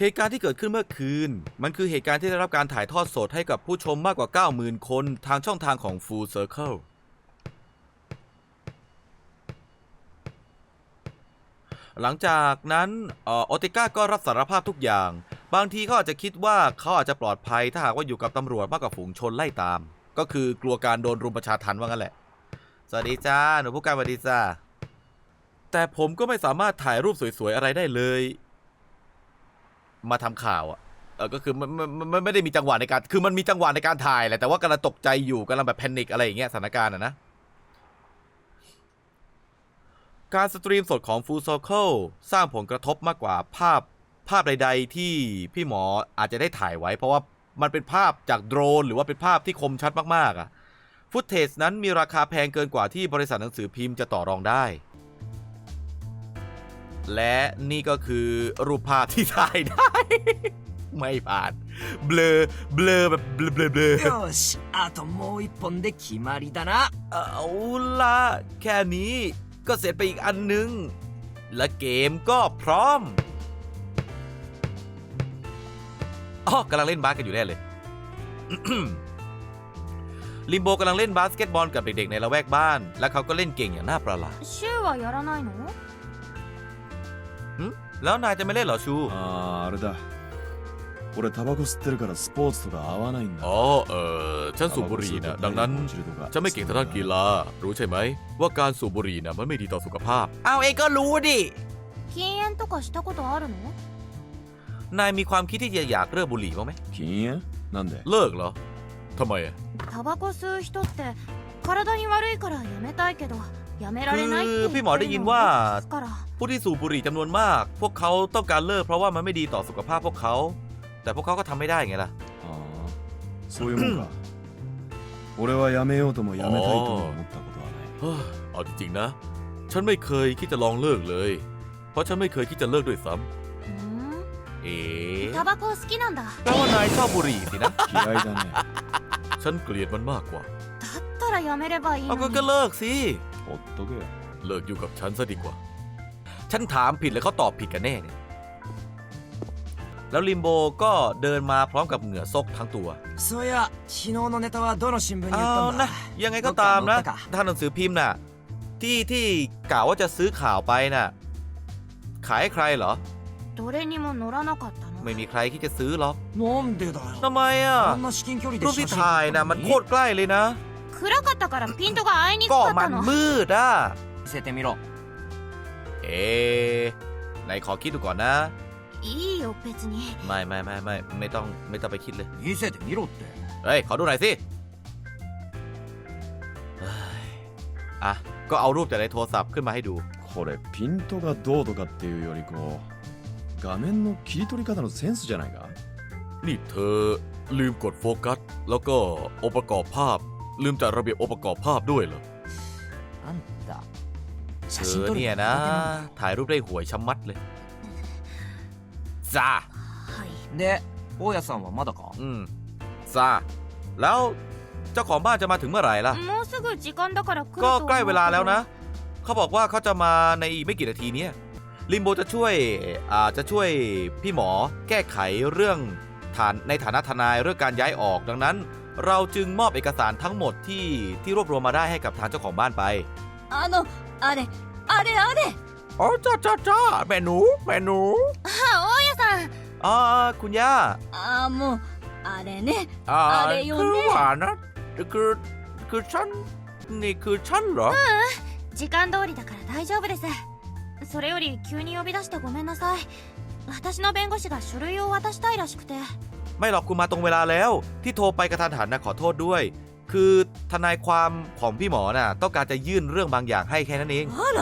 เหตุการณ์ที่เกิดขึ้นเมื่อคืน มันคือเหตุการณ์ที่ได้รับการถ่ายทอดสดให้กับผู้ชมมากกว่า 90,000 คนทางช่องทางของ Full Circle หลังจากนั้นออโอติก้าก็รับสารภาพทุกอย่าง บางทีเขาอาจจะคิดว่าเขาอาจจะปลอดภัย ถ้าหากว่าอยู่กับตำรวจมากกว่าฝูงชนไล่ตาม ก็คือกลัวการโดนรุมประชาทันว่างั้นแหละ สวัสดีจ้า หนูผู้การสวัสดีจ้าแต่ผมก็ไม่สามารถถ่ายรูปสวยๆอะไรได้เลย มาทำข่าวอะเออก็คือมันมันมันมันไม่ได้มีจังหวะในการ คือมันมีจังหวะในการถ่ายแหละแต่ว่ากำลังตกใจอยู่กำลังแบบแพนิคอะไรอย่างเงี้ยสถานการณ์อะนะ การสตรีมสดของ Full Circle สร้างผลกระทบมากกว่าภาพภาพใด ๆ ที่พี่หมออาจจะได้ถ่ายไว้ เพราะว่ามันเป็นภาพจากโดรน หรือว่าเป็นภาพที่คมชัดมากๆอะฟุตเทจนั้นมีราคาแพงเกินกว่าที่บริษัทหนังสือพิมพ์จะต่อรองได้ และนี่ก็คือรูปภาพที่ถ่ายได้ ไม่ผ่าน เบลอ เบลอแบบเบลอเบลอเบลอ よしあともう一本で決まりだな เอาละแค่นี้ก็เสร็จไปอีกอันนึง และเกมก็พร้อมอ๋อกำลังเล่นบาสกันอยู่แน่เลย ลิมโบกำลังเล่นบาสเกตบอลกับเด็กๆในละแวกบ้าน และเขาก็เล่นเก่งอย่างน่าประหลาด シュウはやらないの แล้วนายจะไม่เล่นเหรอชู あああれだ俺タバコ吸ってるからスポーツとか合わないんだ อ๋อ เออฉันสูบบุหรี่นะดังนั้น ฉันไม่เก่งทางด้านกีฬา รู้ใช่ไหม ว่าการสูบบุหรี่นะมันไม่ดีต่อสุขภาพ เอาเองก็รู้ดิ 禁煙とかしたことあるの นายมีความคิดที่จะอยากเลิกบุหรี่บ้างไหม 禁煙なんで เลิกเหรอทำไมอะ タバコ吸う人って体に悪いからやめたいけど やめられないって言って คือพี่หมอได้ยินว่า ですから ผู้ที่สูบบุหรี่จำนวนมาก พวกเขาต้องการเลิกเพราะว่ามันไม่ดีต่อสุขภาพพวกเขา แต่พวกเขาก็ทำไม่ได้ไงล่ะ ああそういうもんか俺はやめようともやめたいとも思ったことはない เฮ้ยเอาจริงๆนะ ฉันไม่เคยคิดจะลองเลิกเลย เพราะฉันไม่เคยคิดจะเลิกด้วยซ้ うーん ำเอ๋ タバコ好きなんだ แปลว่านายชอบบุหรี่สินะ 嫌いだね ฉันเกลียดมันมากกว่า だったらやめればいい เอา の ก็ に ก็เลิกสิ ほっとけよ เลิกอยู่กับฉันซะดีกว่า ฉันถามผิดแล้วเขาตอบผิดกันแน่เนี่ย แล้วลิมโบก็เดินมาพร้อมกับเหงื่อซกทั้งตัว そういや昨日のネタはどの新聞に言 เอา ったん นะ だ ยังไงก็ตามนะ どっか載ったか ทางหนังสือพิมพ์น่ะ ที่ที่กล่าวว่าจะซื้อข่าวไปน่ะ ขายให้ใครเหรอ どれにも乗らなかったの ไม่มีใครที่จะซื้อหรอก なんでだよ ทำไมอ่ะ あんな至近距離で รูป 写 ที่ 真 ถ่ายน่ะ มันโคตรใกล้เลยนะ 暗かったからピントが合いにく ก็ かっ มั た น の มืดอ่ะ 見せてみろ เอ๊ะไหนขอคิดดูก่อนนะ いいよ別に ไม่ไม่ไม่ไม่ไม่ต้องไม่ต้องไปคิดเลย 見せてみろって เฮ้ย ขอดูหน่อยสิเฮ้ยอ่ะ ก็เอารูปจากในโทรศัพท์ขึ้นมาให้ดู これピントがどうとかっていうよりこう画面の切り取り方のセンスじゃないか นี่เธอลืมกดโฟกัส แล้วก็องค์ประกอบภาพ ลืมจัดระเบียบองค์ประกอบภาพด้วยเหรอ あんた เธ 写真 อ 撮る เนี่ย の นะ 苦手なんだ ถ่ายรูปได้หวยชะมัดเลย จ้า はいで大家さんはまだか อืม จ้า แล้วเจ้าของบ้านจะมาถึงเมื่อไหร่ล่ะ もうすぐ時間だから来る ก็ と ใกล้เวลาแล้วนะ 思 เขาบอกว่าเขาจะมาในอีกไม่กี่นาทีเนี้ยลิมโบจะช่วยอ่าจะช่วยพี่หมอแก้ไขเรื่องฐานในฐานะทนายเรื่องการย้ายออก ดังนั้น เราจึงมอบเอกสารทั้งหมดที่ที่รวบรวมมาได้ให้กับทางเจ้าของบ้านไป うあのあれあれあれ อ๋อจ้าจ้าจ้าแม่หนูแม่หนู あ大家さん อ่าคุณย่า あもうあれね อ่า อะไรอยู่ คือ เนี่ย ว่านะคือคือฉันนี่คือฉันเหรอ 時間通りだから大丈夫ですそれより急に呼び出してごめんなさい私の弁護士が書類を渡したいらしくて ไม่หรอกคุณมาตรงเวลาแล้ว ที่โทรไปกระทันหันนะขอโทษด้วย คือทนายความของพี่หมอน่ะ ต้องการจะยื่นเรื่องบางอย่างให้แค่นั้นเอง あら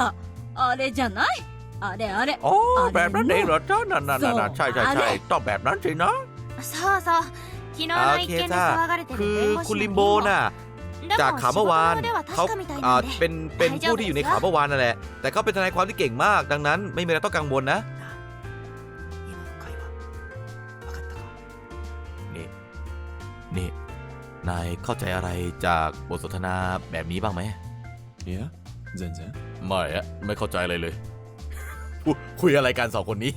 あれじゃないあれあれ อ๋อ อะไร แบบนั้น เนอะ เองเหรอจ้านั่นนั่นนั่น そう ใช่ใช่ あ ใช่ れ ต้องแบบนั้นสินะ そうそう昨日の一件で騒がれてる คือ 弁護 คุณ 士 ลิม の โบ リンゴ น่ะ で จาก も ข่าวเมื่อวาน 仕事では เขา 確かみたい อ่า なんで เป็นเป็นผู้ที่อยู่ในข่าวเมื่อวานนั่นแหละ แต่เขาเป็นทนายความที่เก่งมาก ดังนั้นไม่มีอะไรต้องกังวลนะ นี่นายเข้าใจอะไรจากบทสนทนาแบบนี้บ้างไหม いや全然 ไม่อะไม่เข้าใจอะไรเลย คุยคุยอะไรกันสองคนนี้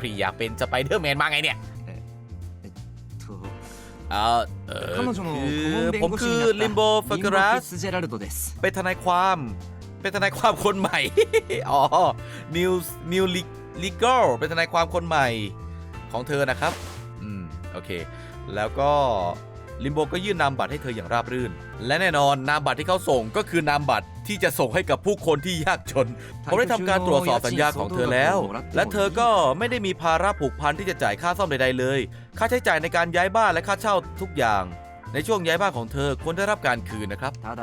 พี่อยากเป็นสไปเดอร์แมนมาไงเนี่ย と เออเออ 彼女の คือ 顧問弁 ผม 護士 คือ になった ลิมโบ リ ฟ ン ก ボ・フ รั ィ ส ッツジェラルドです เป็นทนายความ เป็นทนายความคนใหม่ อ๋อ นิว นิวลิเกลเป็นทนายความคนใหม่ของเธอนะครับ อืม โอเค แล้วก็ลิมโบก็ยื่นนามบัตรให้เธออย่างราบรื่น และแน่นอนนามบัตรที่เขาส่งก็คือนามบัตรที่จะส่งให้กับผู้คนที่ยากจน ผมได้ทำการตรวจสอบสัญญาของเธอแล้ว และเธอก็ไม่ได้มีภาระผูกพันที่จะจ่ายค่าซ่อมใดๆเลย ค่าใช้จ่ายในการย้ายบ้านและค่าเช่าทุกอย่าง ในช่วงย้ายบ้านของเธอควรได้รับการคืนนะครับ ただ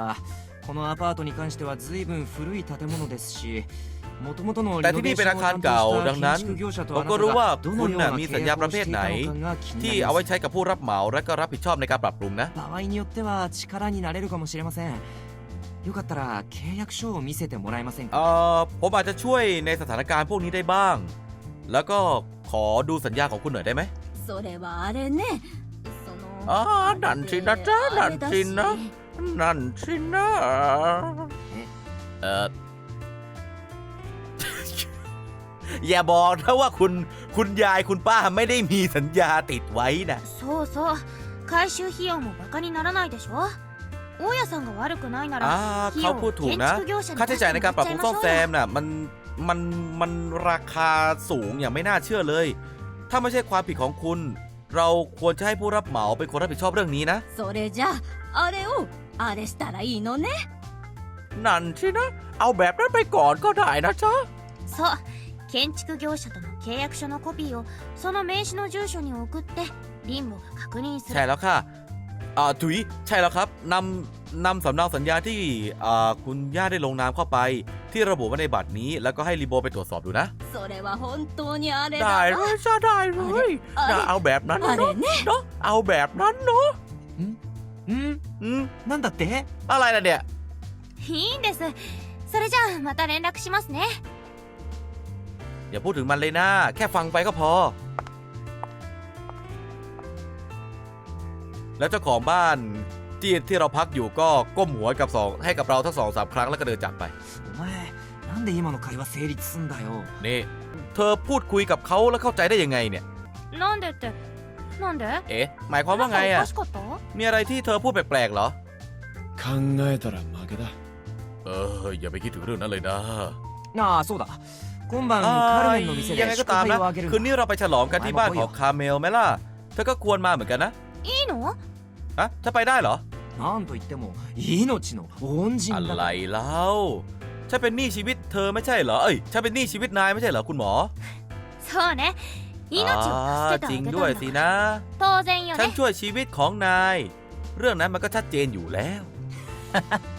このアパートに関しては随分古い建物ですし元々の แต่ リノ ที่ ベ นี่ ーシ เป็น ョン อา を คาร 担当 เก่า した ดังนั้น 建築業者と ผ あ ม な ก็ た รู้ว่า がど คุ の ณ よう น่ะ な มี 契 สัญญา 約 ประ を เภ し ท てい ไหน たのかが気に ที่ なり เอา ま ไว้ す ใช้กับผู้รับเหมาและก็รับผิดชอบในการปรับปรุงนะ 場合によっては力になれるかもしれませんよかったら契約書を見せてもらえません เอ่ か อผมอาจจะช่วยในสถานการณ์พวกนี้ได้บ้าง แล้วก็ขอดูสัญญาของคุณหน่อยได้ไหม それはあれねそのあーなんちなちゃなんちなนั่นสินะเออ อย่าบอกนะว่าคุณคุณยายคุณป้าไม่ได้มีสัญญาติดไว้นะ そうそう回収費用もバカにならないでしょ大家さんが悪くないな อ่า ら費 เขา 用 พู を ดถูก 建 นะ 築業者に ค่าใช้จ่ายในการปรับปรุงซ่อมแซม よ น่ะมันมันมันราคาสูงอย่างไม่น่าเชื่อเลย ถ้าไม่ใช่ความผิดของคุณ เราควรจะให้ผู้รับเหมาเป็นคนรับผิดชอบเรื่องนี้นะ それじゃああれをあれしたらいいのね นั่นสินะ เอาแบบนั้นไปก่อนก็ได้นะจ๊ะ そう 建築業者との契約書のコピーをその名刺の住所に送ってリンボが確認す ใช่ る แล้วค่ะอ่าถุยใช่แล้วครับนำนำสำเนาสัญญาที่อ่าคุณย่าได้ลงนามเข้าไป ที่ระบุไว้ในบัตรนี้ แล้วก็ให้รีโบไปตรวจสอบดูนะ それは本当にあれ ได้เลยจ้าได้เลยนะเอาแบบนั้นนะเนาะ ね เนาะเอาแบบนั้นเนาะ ん อืม なんだって อะไรล่ะเนี่ย いいんですそれじゃあまた連絡しますね อย่าพูดถึงมันเลยนะ แค่ฟังไปก็พอ แล้วเจ้าของบ้านที่ที่เราพักอยู่ก็ก้มหัวกับสองให้กับเราทั้งสองสามครั้งแล้วก็เดินจากไป お前なんで今の会話成立すんだよ นี่ เธอพูดคุยกับเขาแล้วเข้าใจได้ยังไงเนี่ย なんでってなんで เอ๊ะ หมายความว่าไง お อ่ะ かしかった มีอะไรที่เธอพูดแปลกๆเหรอ 考えたら負けだ เออ อย่าไปคิดถึงเรื่องนั้นเลยนะ ああそうだ 今晩 อ่า カルメンの店 ยังไง で ก็ 祝 ตาม 杯 นะ をあげる คืนนี้เราไปฉลองกันที่บ้านของคาเมลไหมล่ะ เธอก็ควรมาเหมือนกันนะ いいの ฮะจะไปได้เหรอ なんといっても命の恩人 อะ だ ไรเล่าฉันเป็นหนี้ชีวิตเธอไม่ใช่เหรอ เอ้ยฉันเป็นหนี้ชีวิตนายไม่ใช่เหรอคุณหมอ そうね命を อ่า 助けて จริง あげ ด้วย た สิ んだ นะ 当然よ ฉัน ね ช่วยชีวิตของนาย เรื่องนั้นมันก็ชัดเจนอยู่แล้ว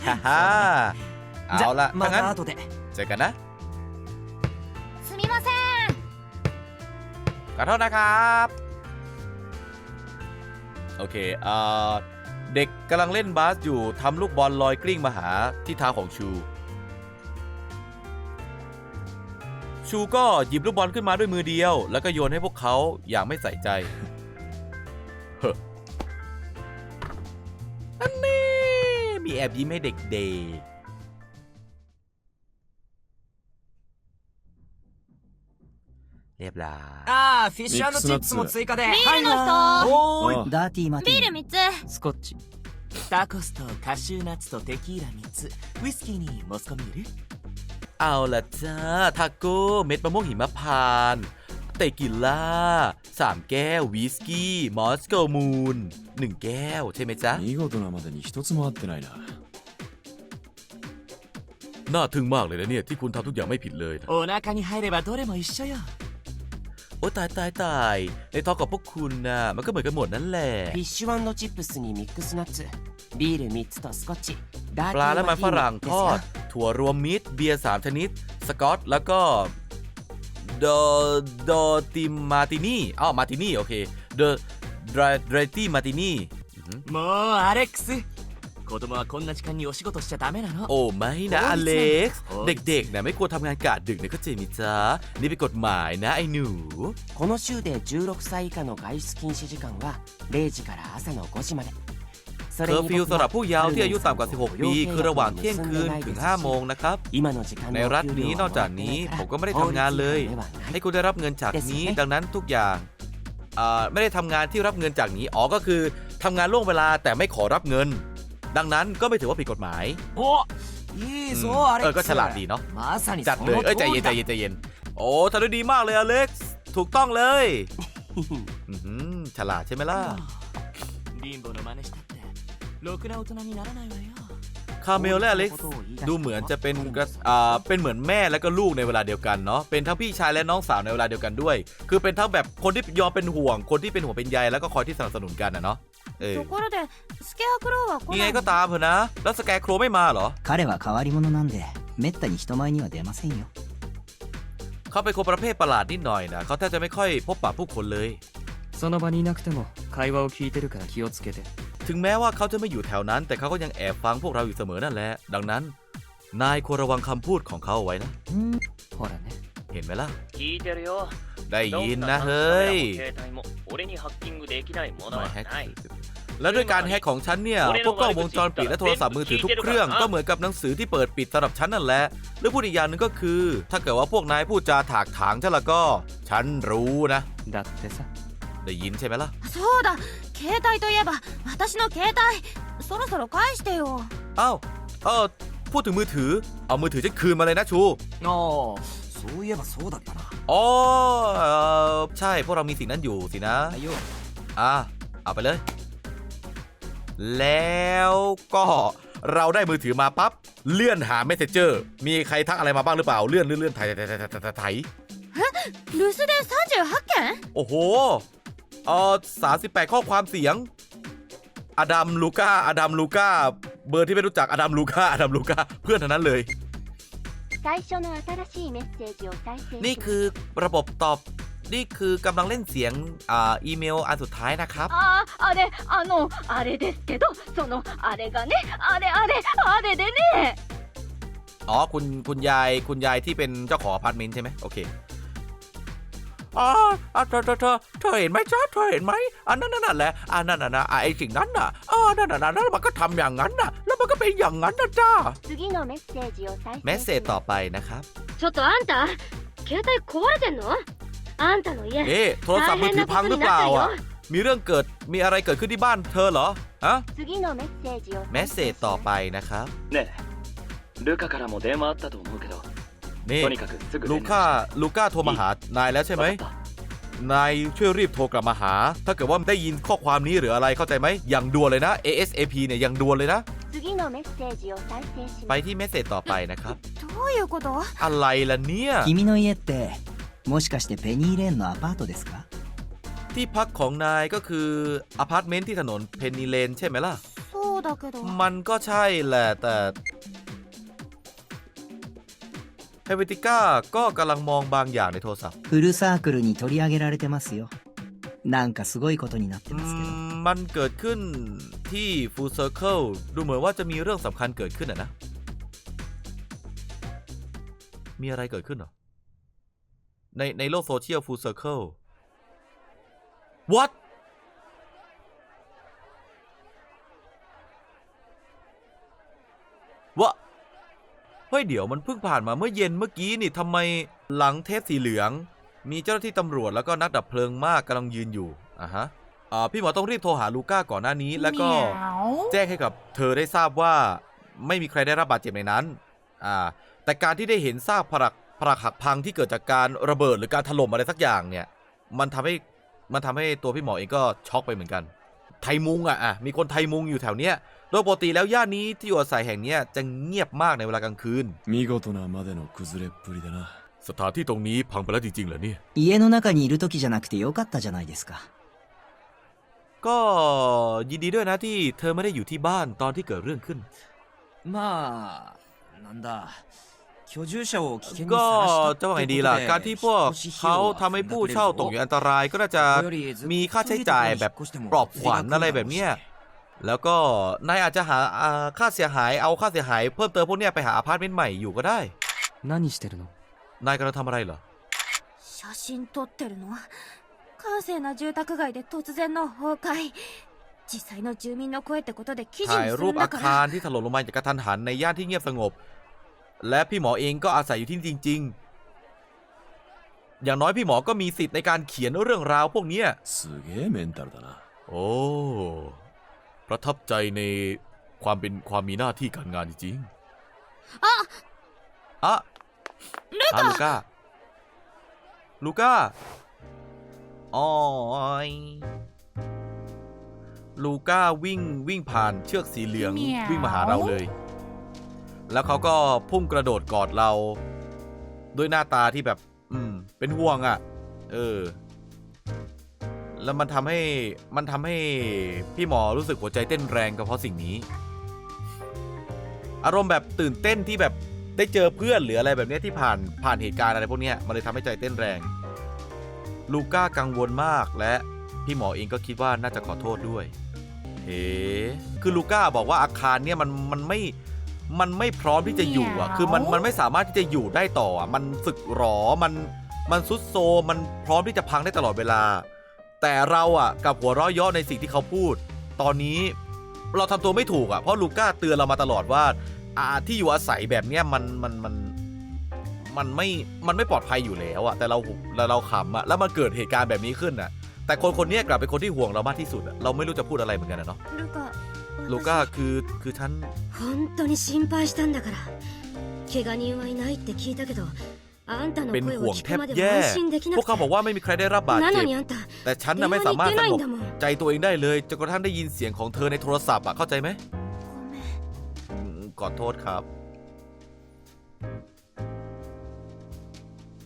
ฮ่าฮ่า じ เอา ゃ ละ ま ถ้างั้น た後で เจอกันนะ ขอโทษนะครับ โอเคอ่าเด็กกำลังเล่นบาสอยู่ทำลูกบอลลอยกลิ้งมาหาที่เท้าของชู ชูก็หยิบลูกบอลขึ้นมาด้วยมือเดียว แล้วก็โยนให้พวกเขาอย่างไม่ใส่ใจเฮ้ออันนี้มีแอบยิ้มให้เด็กๆเรีย บร้อย ああフィッシュチップスも追加でビールの人おーいあダーティーマティービール3つスコッチタコスとカシューナッツとテキーラ3つウイスキーにモスコミール เอาละจ้า ทาโก้เม็ดมะม่วงหิมพานต์เตกิล่าสามแก้ววิสกี้ มอสโกมูนหนึ่งแก้ว ใช่ไหมจ๊ะ 見事なまでに一つも合ってないな น่าทึ่งมากเลยนะเนี่ย ที่คุณทำทุกอย่างไม่ผิดเลยนะ お腹に入ればどれも一緒よ โอ้ตายตายตายในท้องกับพวกคุณนะมันก็เหมือนกันหมดนั่นแหละフィッシュのチップスにミックスナッツビール3つとスコッチダーปลาและมันฝรั่งทอด ถั่วรวมมิตร เบียร์สามชนิด สกอต แล้วก็โดโดติมาตินี่อ๋อมาตินี่โอเคเดอะดรายตี้มาตินี่もうアレックス子供はこんな時間にお仕事しちゃダメなの โอ้ไม่นะ โอ้ อ ย เล็กซ์ โอ้ย เด็กๆนะไม่ควรทำงานกะดึกนะเข้าใจมิจ้านี่เป็นกฎหมายนะไอ้หนู この週で16歳以下の外出禁止時間は0時から朝の5時まで そ เคอร์ฟิวสำหรับผู้เยาว์ที่อายุต่ำกว่า 春 16 ปี คือระหว่างเที่ยงคืนถึง 5 โมงนะครับ 今の時間 ใน の รัฐ お給 นี้ 料 นอกจากนี้ผมก็ไม่ได้ทำงานเลย ให้คุณได้รับเงินจากนี้ ดังนั้นทุกอย่างอ่าไม่ได้ทำงานที่รับเงินจากนี้อ๋อก็คือทำงานล่วงเวลาแต่ไม่ขอรับเงิน ดังนั้นก็ไม่ถือว่าผิดกฎหมาย おいいぞ อืม アレ เอ ッ อ ク ก็ ス ฉลาดดีเนาะ まさに จัด そ เลย の เอ้ยใจ 通 เย็ り นใจ だ เย็นใจเย็นโอ้ทำได้ดีมากเลยอเล็กซ์ถูกต้องเลยอื้อหือฉลาดใช่ไหมล่ะ 貧乏の真似したってろくな大人にならないわよ คาเมลและอเล็กซ์ดูเหมือนจะเป็นกระอ่าเป็นเหมือนแม่และก็ลูกในเวลาเดียวกันเนาะเป็นทั้งพี่ชายและน้องสาวในเวลาเดียวกันด้วย คือเป็นทั้งแบบคนที่ยอมเป็นห่วง คนที่เป็นห่วงเป็นใยแล้วก็คอยที่สนับสนุนกันนะเนาะ เออ ところでスケアクローは来 ยัง な ไง い ก็ の ตามเถอะนะ แล้วสแกร์โครไม่มาเหรอ 彼は変わり者なんでめったに人前には出ませんよ เขาเป็นคนประเภทประหลาดนิดหน่อยนะเขาแทบจะไม่ค่อยพบปะผู้คนเลย その場にいなくても会話を聞いてるから気をつけて ถึงแม้ว่าเขาจะไม่อยู่แถวนั้น แต่เขาก็ยังแอบฟังพวกเราอยู่เสมอนั่นแหละ ดังนั้น นายควรระวังคำพูดของเขาเอาไว้นะ ほらね เห็นไหมล่ะ 聞いてるよ ได้ยิน どん นะ な เฮ้ย 携帯も俺にハッキングできないもの มา は แฮก ない แล้วด้วยการแฮกของฉันเนี่ย พวกกล้องวงจรปิดและโทรศัพท์มือถือทุกเครื่อง ก็เหมือนกับหนังสือที่เปิดปิดสำหรับฉันนั่นแหละ หรือพูดอีกอย่างหนึงก็คือ ถ้าเกิดว่าพวกนายพูดจาถากถางฉันละก็ ฉันรู้นะ だってさ ได้ยินใช่ไหมล่ะ そうだ携帯といえば私の携帯そろそろ返してよ อ้าวเออพูดถึงมือถือ เอามือถือฉันคืนมาเลยนะชู ああそういえばそうだったな อ๋อเอ่อ ใช่พวกเรามีสิ่งนั้นอยู่สินะ はいよ อ่ะเอาไปเลย แล้วก็เราได้มือถือมาปั๊บ เลื่อนหา Messenger มีใครทักอะไรมาบ้างหรือเปล่า เลื่อนเลื่อนเลื่อนไถไถไถไถไถไถไถ 留守電38件 โอ้โหเออสามสิบแปดข้อความเสียง อดัมลูก้า อดัมลูก้า เบอร์ที่ไม่รู้จัก อดัมลูก้า อดัมลูก้า เพื่อนเท่านั้นเลย 最初の新しいメッセージを再生し นี่คือระบบตอบ นี่คือกำลังเล่นเสียงอ่าอีเมลอันสุดท้ายนะครับ あああれあのあれですけどそのあれがねあれあれあれでね อ๋อ คุณ คุณยาย คุณยายที่เป็นเจ้าของอพาร์ตเมนต์ใช่ไหมโอเค อ๋ออ่ะเธอเธอเธอเธอเห็นไหมจ๊ะเธอเห็นไหมอันนั้นนั่นแหละอันนั้นน่ะนะอ่ะไอ้สิ่งนั้นน่ะอ๋อนั่นน่ะนะแล้วมันก็ทำอย่างนั้นน่ะ แล้วมันก็เป็นอย่างนั้นนะจ้า 次のメッセージを再生 เมสเซจต่อไปนะครับ ちょっとあんた携帯壊れてんの あんたの家 เอ๊ะโทรศัพท์มือถือพังหรือเปล่าอ่ะ มีเรื่องเกิด มีอะไรเกิดขึ้นที่บ้านเธอเหรอ ฮะ 次のメッセージを เมสเซจต่อไปนะครับ ねえルカからも電話あったと思うけど นี่ とにかくすぐ ลู 連絡 ก้า ลูก้าโทรมาหานายแล้วใช่ไหม わかった นายช่วยรีบโทรกลับมาหา ถ้าเกิดว่าได้ยินข้อความนี้หรืออะไรเข้าใจไหมอย่างด่วนเลยนะ ASAP เนี่ยอย่างด่วนเลยนะ 次のメッセージを再生し ไป ます ที่เมสเซจต่อไปนะครับ どういうこと อะไรล่ะเนี่ย 君の家って もしかしてペニーレーンのアパートですか ที่พักของนายก็คืออพาร์ตเมนต์ที่ถนนเพนนีเลนใช่ไหมล่ะ そうだけど มันก็ใช่แหละแต่เฮเวติก้าก็กำลังมองบางอย่างในโทรศัพท์ フルサークルに取り上げられてますよなんかすごいことになって อื ますけど มมันเกิดขึ้นที่ Full Circle ดูเหมือนว่าจะมีเรื่องสำคัญเกิดขึ้นอะนะ มีอะไรเกิดขึ้นเหรอ ในในโลกโซเชียล Full Circle What วะเฮ้ยเดี๋ยวมันเพิ่งผ่านมาเมื่อเย็นเมื่อกี้นี่ทำไมหลังเทปสีเหลือง มีเจ้าหน้าที่ตำรวจแล้วก็นักดับเพลิงมากกำลังยืนอยู่อะฮะอ่าพี่หมอต้องรีบโทรหาลูก้าก่อนหน้านี้ แล้วก็แจ้งให้กับเธอได้ทราบว่า ไม่มีใครได้รับบาดเจ็บในนั้นอ่าแต่การที่ได้เห็นซากผลัก ผลักหักพังที่เกิดจากการระเบิดหรือการถล่มอะไรสักอย่างเนี่ย มันทำให้มันทำให้ตัวพี่หมอเองก็ช็อกไปเหมือนกัน ไทยมุงอ่ะอ่ะมีคนไทยมุงอยู่แถวเนี้ยโดยปกติแล้วย่านนี้ที่อยู่อาศัยแห่งเนี้ยจะเงียบมากในเวลากลางคืน 見事なまでの崩れっぷりだな สถานที่ตรงนี้พังไปแล้วจริงๆเหรอเนี่ย 家の中にいる時じゃなくてよかったじゃないですか ก็ยินดีด้วยนะที่เธอไม่ได้อยู่ที่บ้านตอนที่เกิดเรื่องขึ้น まあなんだ居住者を危険に ก็ さらしたって จะ こ ว่าไง と ดี で ล่ะ การที่พวก 引っ越し費 เขา 用は ทำให้ผู้ 溢れる เช่า ぞ ตกอยู่อันตรายก็น่าจะ これよりずっと มีค่าใช้จ่ายแบบปลอบขวัญอะไรแบบเนี้ยแล้วก็นายอาจจะหาอ่าค่าเสียหายเอาค่าเสียหายเพิ่มเติมพวกเนี้ยไปหาอพาร์ตเมนต์ใหม่อยู่ก็ได้ 何してるの นายกำลังทำอะไรเหรอ 写真撮ってるの閑静な住宅街で突然の崩壊 実際の住民の声ってことで記事 ถ่าย にす รู る ป んだ อา か คาร ら ที่ถล่มลงมาจากกระทันหันในย่านที่เงียบสงบ และพี่หมอเองก็อาศัยอยู่ที่นี่จริง ๆ อย่างน้อยพี่หมอก็มีสิทธิ์ในการเขียนเรื่องราวพวกเนี้ย すげえメンタルだな โอ้ ประทับใจในความเป็นความมีหน้าที่การงานจริงๆ あ อะ ル อ่ะลู カ ก้า ลูก้าอ๋อยลูก้าวิ่งวิ่งผ่านเชือกสีเหลือง วิ่งมาหาเราเลย แล้วเขาก็พุ่งกระโดดกอดเรา ด้วยหน้าตาที่แบบ อืม เป็นห่วงอะ่ะ เออ แล้วมันทำให้มันทำให้พี่หมอรู้สึกหัวใจเต้นแรงก็เพราะสิ่งนี้ อารมณ์แบบตื่นเต้นที่แบบได้เจอเพื่อนหรืออะไรแบบเนี้ยที่ผ่านผ่านเหตุการณ์อะไรพวกเนี้ยมันเลยทำให้ใจเต้นแรง ลูก้ากังวลมากและพี่หมอเองก็คิดว่าน่าจะขอโทษด้วยเฮ้คือลูก้าบอกว่าอาคารเนี่ยมันมันไม่ มันไม่พร้อมที่จะอยู่อะ คือมันมันไม่สามารถที่จะอยู่ได้ต่ออะมันสึกหรอมันมันซุดโซมมันพร้อมที่จะพังได้ตลอดเวลา แต่เราอะกับหัวเราะเย่อในสิ่งที่เขาพูด ตอนนี้เราทำตัวไม่ถูกอะเพราะลูก้าเตือนเรามาตลอดว่าอ่าที่อยู่อาศัยแบบเนี้ยมันมันมันมันไม่ มันไม่ปลอดภัยอยู่แล้วอะแต่เราเราเราขำอะแล้วมันเกิดเหตุการณ์แบบนี้ขึ้นอะแต่คนคนเนี้ยกลับเป็นคนที่ห่วงเรามากที่สุดอะเราไม่รู้จะพูดอะไรเหมือนกันนะเนาะ ルカ ลูก้าคือคือฉัน 本当に心配したんだから怪我人はいないって聞いたけどあんたの เป็น 声 ห่ว を ง 聞 แท く บ までは แย่ 安心できな พว く กเขาบอกว่าไม่มีใครได้รับบาด てな เจ็ の บ にあんた แต่ฉัน 電 น่ะ 話 ไม่ に สา 行っ มารถ て ส ない ง ん บ だもん ใจตัวเองได้เลยจนกระทั่งได้ยินเสียงของเธอในโทรศัพท์อ่ะเข้าใจไหม ごめん อืมขอโทษครับ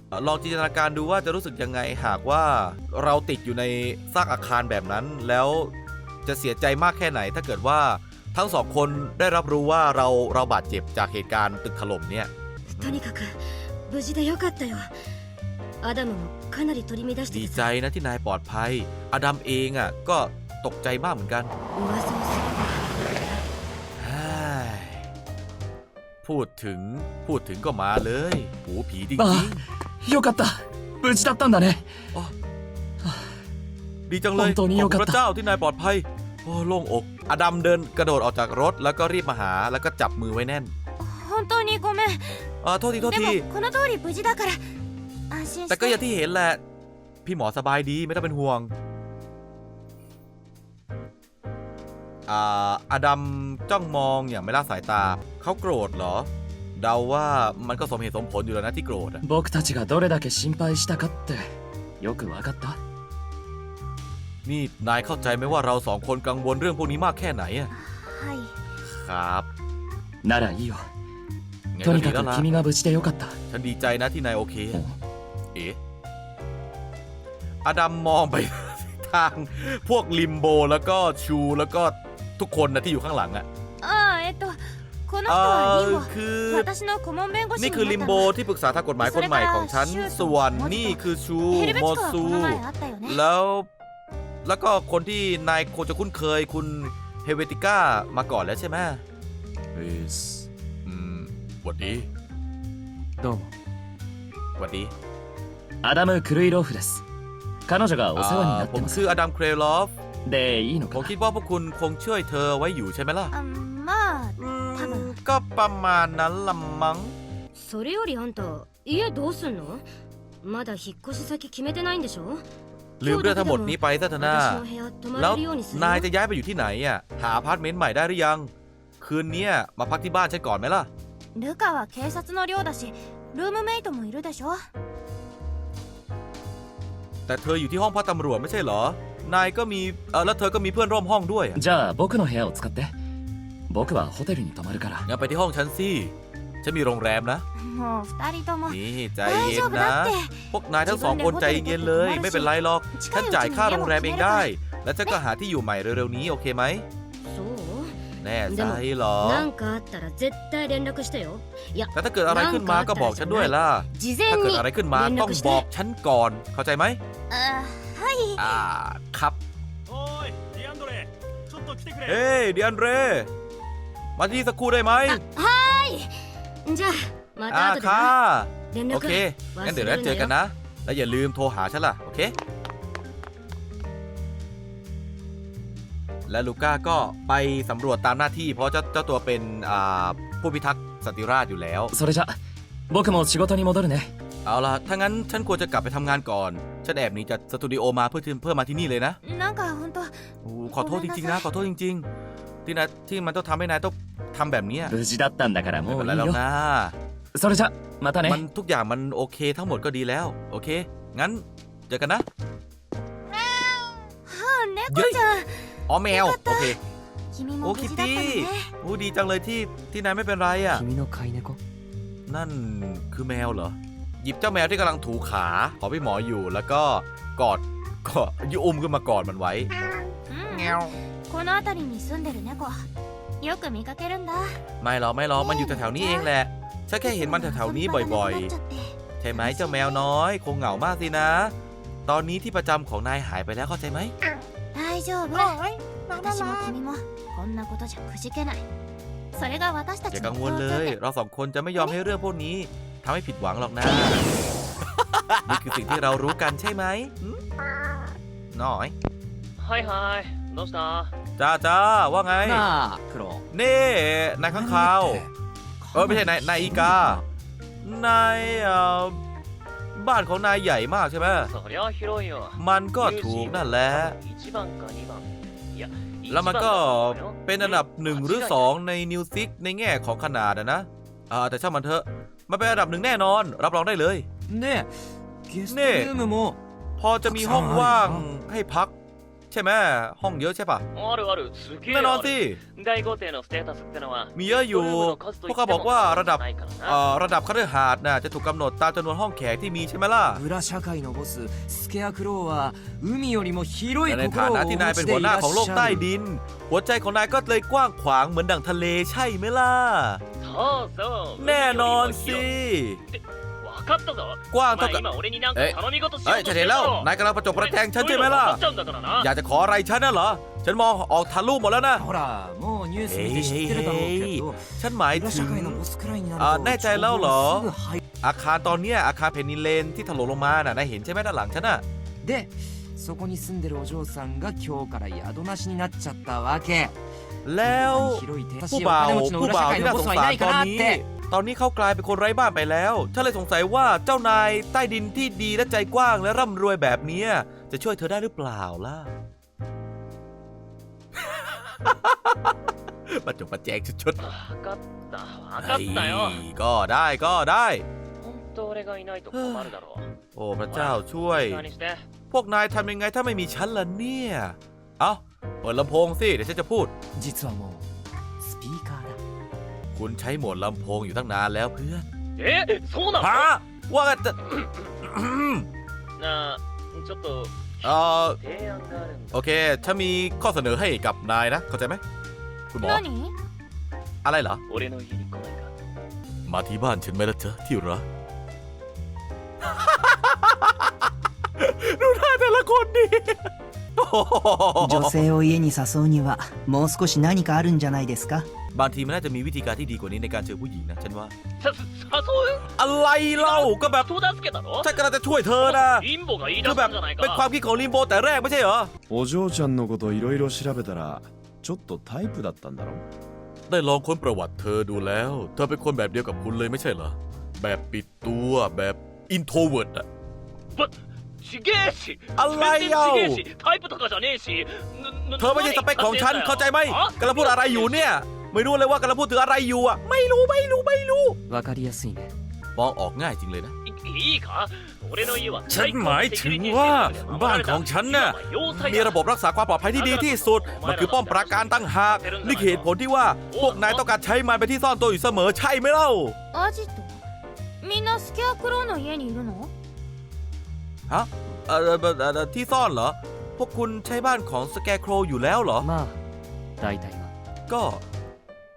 เอ่อลองจินตนาการดูว่าจะรู้สึกยังไงหากว่าเราติดอยู่ในซากอาคารแบบนั้น แล้ว จะเสียใจมากแค่ไหน ถ้าเกิดว่าทั้งสองคนได้รับรู้ว่าเราเราบาดเจ็บจากเหตุการณ์ตึกถล่มเนี่ย とにかく無事でよかったよアダムもかなり取り乱して ดี て ใจ さ นะที่นายปลอดภัย อดัมเองอ่ะ ก็ตกใจมากเหมือนกัน 噂をすれば เฮ้ยพูดถึงพูดถึงก็มาเลยหูผีจริง あよかった無事だったんだねๆ ดีจังเลย 本当に ข よ อบ か คุณ った พระเจ้าที่นายปลอดภัย โอ้โล่งอก อดัมเดินกระโดดออกจากรถ แล้วก็รีบมาหาแล้วก็จับมือไว้แน่น 本当にごめん เออโทษทีโทษ で ที もこの通り無事だから安心し แต่ก็ て อย่างที่เห็นแหละ พี่หมอสบายดีไม่ต้องเป็นห่วง อ่าอดัมจ้องมองอย่างไม่ละสายตา เขาโกรธเหรอ เดาว่ามันก็สมเหตุสมผลอยู่แล้วนะที่โกรธอะ 僕たちがどれだけ心配したかってよくわかった นี่นายเข้าใจไหมว่าเราสองคนกังวลเรื่องพวกนี้มากแค่ไหนอะ はい ครับ ならいいよ งั้น と ก็ に ดี か แล้ว く ล่ะ 君が無事でよかった ฉันดีใจนะที่นายโอเค お เอ๊ะอดัมมองไป ทางพวกลิมโบแล้วก็ชูแล้วก็ทุกคนนะที่อยู่ข้างหลังอะ ああえっとこの เอ 人は อ リンボ คือ 私の顧問弁護士 นี่ に คือ な ลิ っ ม た โบ の ที่ปรึกษาทางกฎหมายคนใหม่ของฉัน ส่วนนี่คือชู ヘルベ โม チコは ซู この前あったよね แล้ว แล้วก็คนที่นายคงจะคุ้นเคยคุณเฮเวติก้ามาก่อนแล้วใช่ไหม エース อืมหวัดดี どうも หวัดดี アダム・クルイローフです彼女がお世話になっ ผ て ม ます ชื่ออดัมเครลอฟ でいいの ผม か คิดว่าพวกคุณคงช่วยเธอไว้อยู่ใช่ไหมล่ะ あまあ อืม 多分 ก็ประมาณนั้นละมั้ง それよりあんた家どうすんのまだ引っ越し先決めてないんでしょ ลืมเรื่องทั้งหมดนี้ไปซะเถอะนะ 私の部屋泊ま แล้ว れるようにする นาย よ จะย้ายไปอยู่ที่ไหนอ่ะ หาอพาร์ตเมนต์ใหม่ได้หรือยัง คืนเนี้ยมาพักที่บ้านฉันก่อนไหมล่ะ ルカは警察の寮だしルームメイトもいるでしょ แต่เธออยู่ที่ห้องพักตำรวจไม่ใช่เหรอ นายก็มี เออแล้วเธอก็มีเพื่อนร่วมห้องด้วยอะ じゃあ僕の部屋を使って僕はホテルに泊まるから งั้นไปที่ห้องฉันสิ ฉันมีโรงแรมนะ もう二人とも นี่ใจ 大 เย็ 丈 น 夫 นะ だって พวกนายทั้งสองคนใจเย็นเลย ไม่เป็นไรหรอก 近 ฉัน いうち จ่าย に ค่า 家 โรง も แรม 決 เอ め ง るか ได้ ら แล้วฉันก็หาที่อยู่ใหม่เร็วๆนี้โอเคไหม そう แน่ใจเหรอ なんかあったら絶対連絡してよいや แล้วถ้าเกิดอะไรขึ้นมาก็บอกฉันด้วยล่ะ 事 ถ้า 前 เกิด に อะไรขึ้นมา 連 ต้อง 絡し บอ て กฉันก่อน เข้าใจไหม あはい อ่า ครับ おいディアンドレちょっと来てくれ เฮ้ยเดียนเร มาที่นี่สักครู่ได้ไหม じゃあま อ่า た後で ค่ะ な連 โอ 絡 เค งั้นเดี๋ยวเราเจอกันนะ แล้วอย่าลืมโทรหาฉันล่ะ โอเค และลูก้าก็ไปสำรวจตามหน้าที่ เพราะเจ้าเจ้าตัวเป็นอ่าผู้พิทักษ์สันติราษฎร์อยู่แล้ว それじゃ僕も仕事に戻るね เอาล่ะ ถ้างั้นฉันควรจะกลับไปทำงานก่อน ฉันแอบหนีจากสตูดิโอมาเพื่อที่เพื่อมาที่นี่เลยนะ なんか本当 โอ้ขอโทษจริงๆนะ ขอโทษจริง ๆ ที่นายที่มันต้องทำให้นายต้อง ทำแบบเนี้ย 無事だったんだから ไม่ も เป็ う นไร いい แล้ว よ นะ それじゃまた มัน ね ทุกอย่างมันโอเคทั้งหมดก็ดีแล้ว โอเค งั้นเจอกันนะ 猫ちゃん อ๋อแมว โอเค 君 โอ้ も無 คิต 事だった ตี้ のね โอ้ดีจังเลยที่ที่นายไม่เป็นไรอ่ะ 君の飼い猫 นั่นคือแมวเหรอ หยิบเจ้าแมวที่กำลังถูขาของพี่หมออยู่แล้วก็กอดก็ยอุ้มขึ้นมากอดมันไว้ うんこの辺りに住んでる猫 よく見かけるんだ ไม่หรอกไม่หรอกมันอยู่แถวๆนี้เองแหละฉันแค่เห็นมันแถวๆนี้บ่อย ๆ ๆ ใช่ไหมเจ้าแมวน้อย คงเหงามากสินะ ตอนนี้ที่ประจำของนายหายไปแล้วเข้าใจไหม 大丈夫私も君もこんなことじゃくじけないそれが私た อย่า ち กั の งวลเลย เราสองคนจะไม่ยอมให้เรื่องพวกนี้ทำให้ผิดหวังหรอกนะ นี่คือสิ่งที่เรารู้กันใช่ไหมหึน้อย はいはい どうした จ้าจ้าว่าไง なあクロ นี่นายข้างคาว เออไม่ใช่นายนายอีกา นายเอ่อบ้านของนายใหญ่มากใช่ไหม そりゃ広いよ มันก็ถูกนั่นแหละ 1番か2番いや แล้วมันก็ 1番だと思うよ เป็นอันดับหนึ่งหรือสองในนิวซิกในแง่ของขนาดอะนะอ่าแต่ช่างมันเถอะมันเป็นอันดับหนึ่งแน่นอน รับรองได้เลย でゲストねえルームも พอจะมีห้องว่างให้พัก ใช่ไหมห้องเยอะใช่ปะ あるあるすげえ แน่นอน ある สิ 第5艇のステータスってのは มีเยอะอยู่ พวกเขาบอกว่าระดับ ないからな เอ่อระดับคฤหาสน์น่ะจะถูกกำหนดตามจำนวนห้องแขกที่มีใช่ไหมล่ะ 裏社会のボススケアクローは海よりも広い แต่ใน 心 ฐา を นะ お ที่ 持 นายเป็ ち น で หัวย หน้า らっ ของโลก しゃ ใต้ る ดิน หัวใจของนายก็เลยกว้างขวางเหมือนดั่งทะเลใช่ไหมล่ะ そうそう แน่นอนสิ 分かったぞ กว้าง お เท่า 前 กับ 今俺になんか เอ๊ะ 頼み事しよ เอ้ยว と ฉัน して เห็น る แล้ว だろ นายกำลังประจบประแจงฉันใช่ไหมล่ะ そういうの分かっちゃうんだからな อยากจะขออะไรฉันน่ะเหรอ ฉันมองออกทะลุหมดแล้วนะ ほらもうニュース見て知ってるだろうけど ฉันหมาย 裏 ถึ 社 ง 会のボスくらいになる อ่า と แน่ใจแล้วเหรอ 情報すぐ入 อาคารตอนเนี้ยอาคารเพนิเลนที่ถล่มลงมาน่ะนายเห็นใช่ไหมด้านหลังฉันน่ะ でそこに住んでるお嬢さんが今日から宿なしになっちゃったわけ แล้ว 広い手 ผู้ お บ่าว 金持ちの ผู้ 裏 บ่า 社 ว 会 ที่ の น่า ボ ส ス ง はい สา ない ร か ตอน なっ นี้ て ตอนนี้เขากลายเป็นคนไร้บ้านไปแล้ว ฉันเลยสงสัยว่าเจ้านายใต้ดินที่ดีและใจกว้างและร่ำรวยแบบเนี้ยจะช่วยเธอได้หรือเปล่าล่ะ ประจบประแจงชุด 分かった分 ๆ かったよ เฮ้ยก็ได้ก็ได้ 本当俺がいないと困るだろう โอ้พระเจ้าช่วย 何して พวกนายทำยังไงถ้าไม่มีฉันล่ะเนี่ย เอ้า เปิดลำโพงสิ เดี๋ยวฉันจะพูด 実はもうスピーカーだ คุณใช้โหมดลำโพงอยู่ตั้งนานแล้วเพื่อน えそうなの ฮะ ว่ากันจะ なあちょっと เอ่อ 提案があるんだ โอเค ฉันมีข้อเสนอให้กับนายนะ เข้าใจไหม คุณหมอ 何 อะไรเหรอ 俺の家に来ないか มาที่บ้านฉันไหมล่ะเจ๊ะที่รัก ดูหน้าแต่ละคนดิ โอ้โห 女性を家に誘うにはもう少し何かあるんじゃないですか บางทีมันน่าจะมีวิธีการที่ดีกว่านี้ในการเจอผู้หญิงนะ ฉันว่า さ誘 อะไรเล่า ก็แบบ う人助けだろ ฉันกำลังจะช่วยเธอนะ リンボが言い出 คือ し แบ た บ んじゃない เป็นความ か คิดของลิมโบแต่แรกไม่ใช่เหรอ お嬢ちゃんのこといろいろ調べたらちょっとタイプだったんだろ ได้ลองค้นประวัติเธอดูแล้ว เธอเป็นคนแบบเดียวกับคุณเลยไม่ใช่เหรอ แบบปิดตัวแบบอินโทรเวิร์ดอะ ちげえしอะไร 全然 เอ้า ちげえしタイプとかじゃねえしぬぬ เธอไม่ใช่สเปคของฉัน เข้าใจไหม あ กำลังพูดอะไรอยู่เนี่ย ไม่รู้เลยว่ากำลังพูดถึงอะไรอยู่อะไม่รู้ไม่รู้ไม่รู้ わかりやすいね มองออกง่ายจริงเลยนะ いいいか俺の家は ฉันหมายถึงว่าบ้านของฉันน่ะมีระบบรักษาความปลอดภัยที่ดีที่สุด มันคือป้อมปราการตั้งหาก นี่คือเหตุผลที่ว่าพวกนายต้องการใช้มันเป็นที่ซ่อนตัวอยู่เสมอใช่ไหมเล่า アジトみんなスケアクローの家にいるの ฮะเอ่อเอ่อเอ่อที่ซ่อนเหรอ พวกคุณใช้บ้านของสแกร์โครอยู่แล้วเหรอ まあ大体は ก็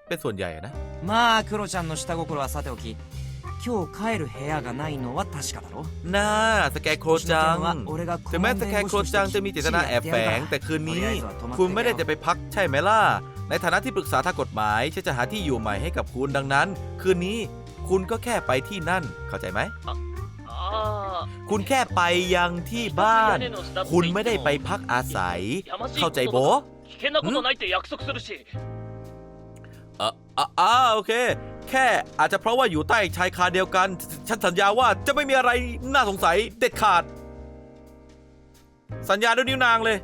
เป็นส่วนใหญ่อะนะ まあクロちゃんの下心はさておき今日帰る部屋がないのは確かだろ น่าสแกร์โครจัง は俺が ถึงแม้สแกร์โครจังจะมีเจตนาแอบแฝง แต่คืนนี้ คุณไม่ได้จะไปพักใช่ไหมล่ะ ในฐานะที่ปรึกษาทางกฎหมายฉันจะหาที่อยู่ใหม่ให้กับคุณดังนั้น คืนนี้คุณก็แค่ไปที่นั่น เข้าใจไหม あ คุณแค่ไปยังที่บ้าน คุณไม่ได้ไปพักอาศัย เข้าใจโบอ่าอ่าโอเค แค่อาจจะเพราะว่าอยู่ใต้ชายคาเดียวกัน ฉันสัญญาว่าจะไม่มีอะไรน่าสงสัยเด็ดขาด สัญญาด้วยนิ้วนางเลย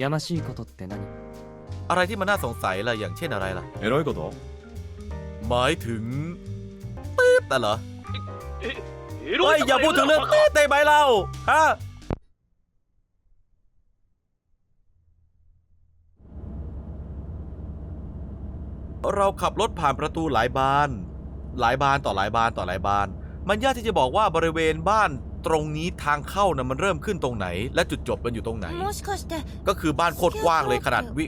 ยามาชิโกโตะเป็นอะไรที่มันน่าสงสัยล่ะ อย่างเช่นอะไรล่ะเอร้อยโกโตะหมายถึงปึ๊บแต่เหรอ เฮ้ยอย่าพูดถึงเรื่องเต้เต้ไหมเราฮะเราขับรถผ่านประตูหลายบาน หลายบานต่อหลายบานต่อหลายบาน มันยากที่จะบอกว่าบริเวณบ้านตรงนี้ทางเข้าน่ะมันเริ่มขึ้นตรงไหน และจุดจบมันอยู่ตรงไหน ก็คือบ้านโคตรกว้างเลยขนาดวิ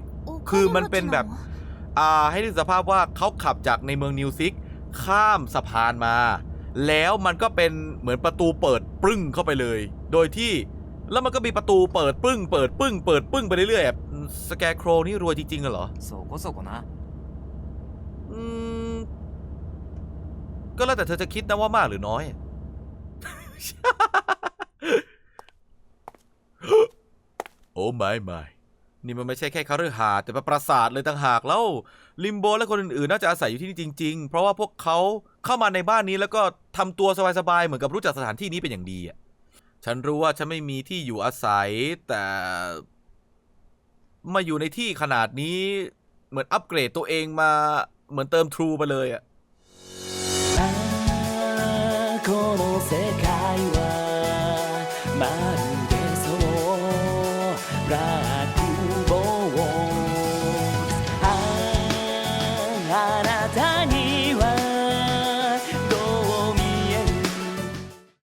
คือมันเป็นแบบ อ่าให้ดูสภาพว่าเขาขับจากในเมืองนิวซิก ข้ามสะพานมา แล้วมันก็เป็นเหมือนประตูเปิดปึ้งเข้าไปเลย โดยที่แล้วมันก็มีประตูเปิดปึ้ง เปิดปึ้ง เปิดปึ้งไปเรื่อยๆสแกโครนี่รวยจริงๆเหรอโซกโศกนะก็แล้วแต่เธอจะคิดนะว่ามากหรือน้อย โอ้ไม่ไม่ นี่มันไม่ใช่แค่คฤหาแต่เป็นปราสาทเลยต่างหากแล้วลิมโบและคนอื่นๆน่าจะอาศัยอยู่ที่นี่จริง ๆ เพราะว่าพวกเขาเข้ามาในบ้านนี้แล้วก็ทำตัวสบายๆเหมือนกับรู้จักสถานที่นี้เป็นอย่างดีอะฉันรู้ว่าฉันไม่มีที่อยู่อาศัยแต่มาอยู่ในที่ขนาดนี้เหมือนอัปเกรดตัวเองมาเหมือนเติมทรูไปเลยอะ